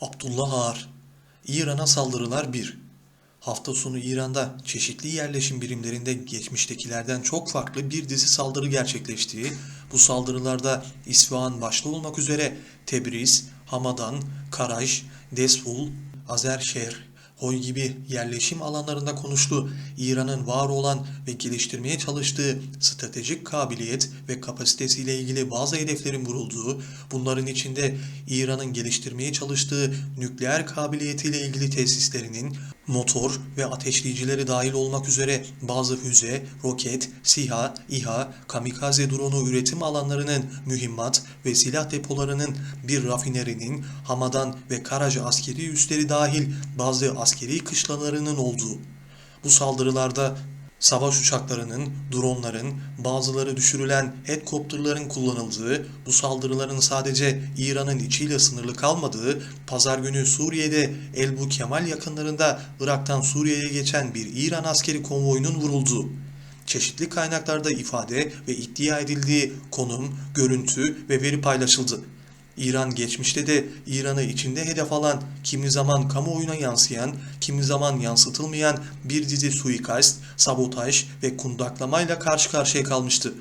Abdullah Ağar İran'a saldırılar 1 Hafta sonu İran'da çeşitli yerleşim birimlerinde geçmiştekilerden çok farklı bir dizi saldırı gerçekleştiği, bu saldırılarda İsfahan başta olmak üzere Tebriz, Hamadan, Karaj, Desful, Azerşehir, Hoy gibi yerleşim alanlarında konuştu. İran'ın var olan ve geliştirmeye çalıştığı stratejik kabiliyet ve kapasitesiyle ilgili bazı hedeflerin vurulduğu, bunların içinde İran'ın geliştirmeye çalıştığı nükleer kabiliyetiyle ilgili tesislerinin motor ve ateşleyicileri dahil olmak üzere bazı füze, roket, SİHA, İHA, kamikaze dronu üretim alanlarının mühimmat ve silah depolarının bir rafinerinin, Hamadan ve Karaca askeri üsleri dahil bazı askeri kışlalarının olduğu. Bu saldırılarda savaş uçaklarının, dronların, bazıları düşürülen helikopterların kullanıldığı, bu saldırıların sadece İran'ın içiyle sınırlı kalmadığı, pazar günü Suriye'de Elbu Kemal yakınlarında Irak'tan Suriye'ye geçen bir İran askeri konvoyunun vurulduğu, çeşitli kaynaklarda ifade ve iddia edildiği konum, görüntü ve veri paylaşıldı. İran geçmişte de İran'ı içinde hedef alan, kimi zaman kamuoyuna yansıyan, kimi zaman yansıtılmayan bir dizi suikast, sabotaj ve kundaklamayla karşı karşıya kalmıştı.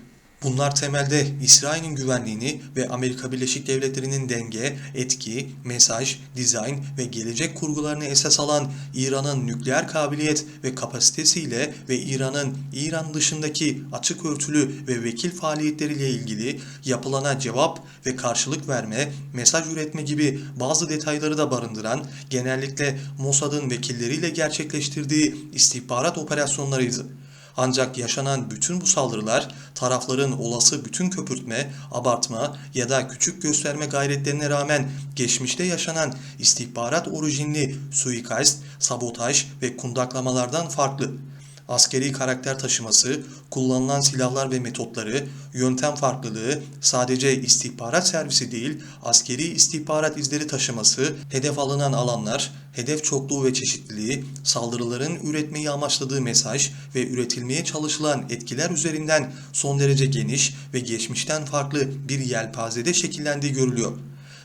Bunlar temelde İsrail'in güvenliğini ve Amerika Birleşik Devletleri'nin denge, etki, mesaj, dizayn ve gelecek kurgularını esas alan İran'ın nükleer kabiliyet ve kapasitesiyle ve İran'ın İran dışındaki açık örtülü ve vekil faaliyetleriyle ilgili yapılana cevap ve karşılık verme, mesaj üretme gibi bazı detayları da barındıran genellikle Mossad'ın vekilleriyle gerçekleştirdiği istihbarat operasyonlarıydı. Ancak yaşanan bütün bu saldırılar tarafların olası bütün köpürtme, abartma ya da küçük gösterme gayretlerine rağmen geçmişte yaşanan istihbarat orijinli suikast, sabotaj ve kundaklamalardan farklı. Askeri karakter taşıması, kullanılan silahlar ve metotları, yöntem farklılığı sadece istihbarat servisi değil, askeri istihbarat izleri taşıması, hedef alınan alanlar, hedef çokluğu ve çeşitliliği, saldırıların üretmeyi amaçladığı mesaj ve üretilmeye çalışılan etkiler üzerinden son derece geniş ve geçmişten farklı bir yelpazede şekillendiği görülüyor.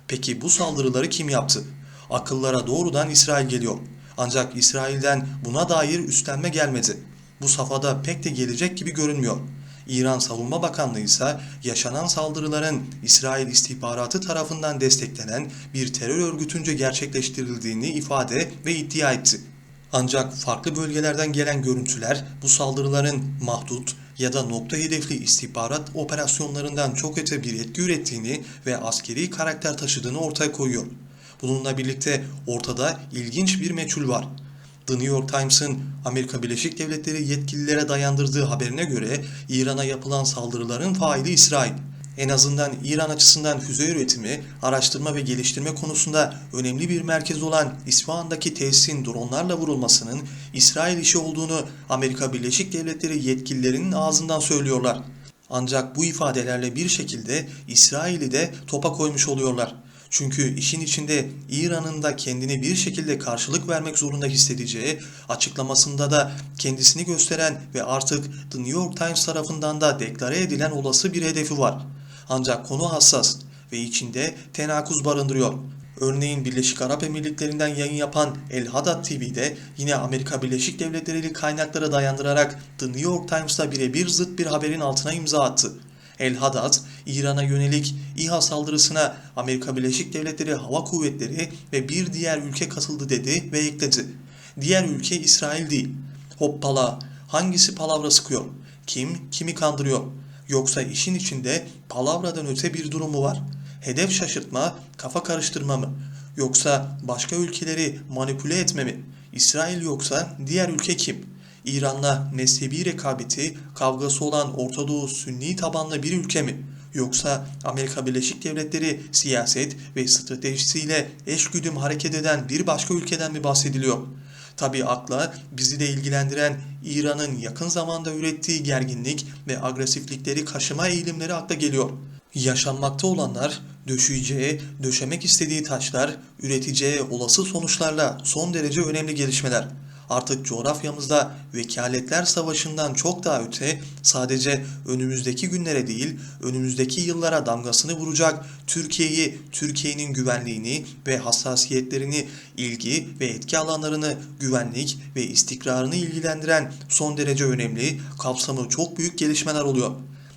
Peki bu saldırıları kim yaptı? Akıllara doğrudan İsrail geliyor. Ancak İsrail'den buna dair üstlenme gelmedi. Bu safhada pek de gelecek gibi görünmüyor. İran Savunma Bakanlığı ise yaşanan saldırıların İsrail istihbaratı tarafından desteklenen bir terör örgütünce gerçekleştirildiğini ifade ve iddia etti. Ancak farklı bölgelerden gelen görüntüler bu saldırıların mahdut ya da nokta hedefli istihbarat operasyonlarından çok öte bir etki ürettiğini ve askeri karakter taşıdığını ortaya koyuyor. Bununla birlikte ortada ilginç bir meçhul var. The New York Times'ın Amerika Birleşik Devletleri yetkililere dayandırdığı haberine göre İran'a yapılan saldırıların faili İsrail. En azından İran açısından füze üretimi, araştırma ve geliştirme konusunda önemli bir merkez olan İsfahan'daki tesisin dronlarla vurulmasının İsrail işi olduğunu Amerika Birleşik Devletleri yetkililerinin ağzından söylüyorlar. Ancak bu ifadelerle bir şekilde İsrail'i de topa koymuş oluyorlar. Çünkü işin içinde İran'ın da kendini bir şekilde karşılık vermek zorunda hissedeceği, açıklamasında da kendisini gösteren ve artık The New York Times tarafından da deklare edilen olası bir hedefi var. Ancak konu hassas ve içinde tenakuz barındırıyor. Örneğin Birleşik Arap Emirlikleri'nden yayın yapan El Haddad TV'de yine Amerika Birleşik Devletleri'li kaynaklara dayandırarak The New York Times'ta birebir zıt bir haberin altına imza attı. El Haddad, İran'a yönelik İHA saldırısına Amerika Birleşik Devletleri Hava Kuvvetleri ve bir diğer ülke katıldı dedi ve ekledi. Diğer ülke İsrail değil. Hoppala, hangisi palavra sıkıyor? Kim kimi kandırıyor? Yoksa işin içinde palavradan öte bir durum mu var? Hedef şaşırtma, kafa karıştırma mı? Yoksa başka ülkeleri manipüle etme mi? İsrail yoksa diğer ülke kim?'' İran'la mezhebi rekabeti, kavgası olan Orta Doğu Sünni tabanlı bir ülke mi? Yoksa Amerika Birleşik Devletleri siyaset ve stratejisiyle eşgüdüm hareket eden bir başka ülkeden mi bahsediliyor? Tabi akla bizi de ilgilendiren İran'ın yakın zamanda ürettiği gerginlik ve agresiflikleri kaşıma eğilimleri akla geliyor. Yaşanmakta olanlar döşeyeceği, döşemek istediği taşlar, üreteceği olası sonuçlarla son derece önemli gelişmeler. Artık coğrafyamızda vekaletler savaşından çok daha öte sadece önümüzdeki günlere değil önümüzdeki yıllara damgasını vuracak Türkiye'yi, Türkiye'nin güvenliğini ve hassasiyetlerini, ilgi ve etki alanlarını, güvenlik ve istikrarını ilgilendiren son derece önemli, kapsamı çok büyük gelişmeler oluyor.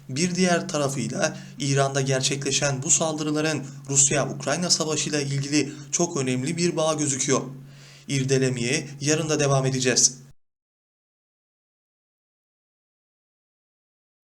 Bir diğer tarafıyla İran'da gerçekleşen bu saldırıların Rusya-Ukrayna savaşıyla ilgili çok önemli bir bağ gözüküyor. İrdelemeye yarın da devam edeceğiz.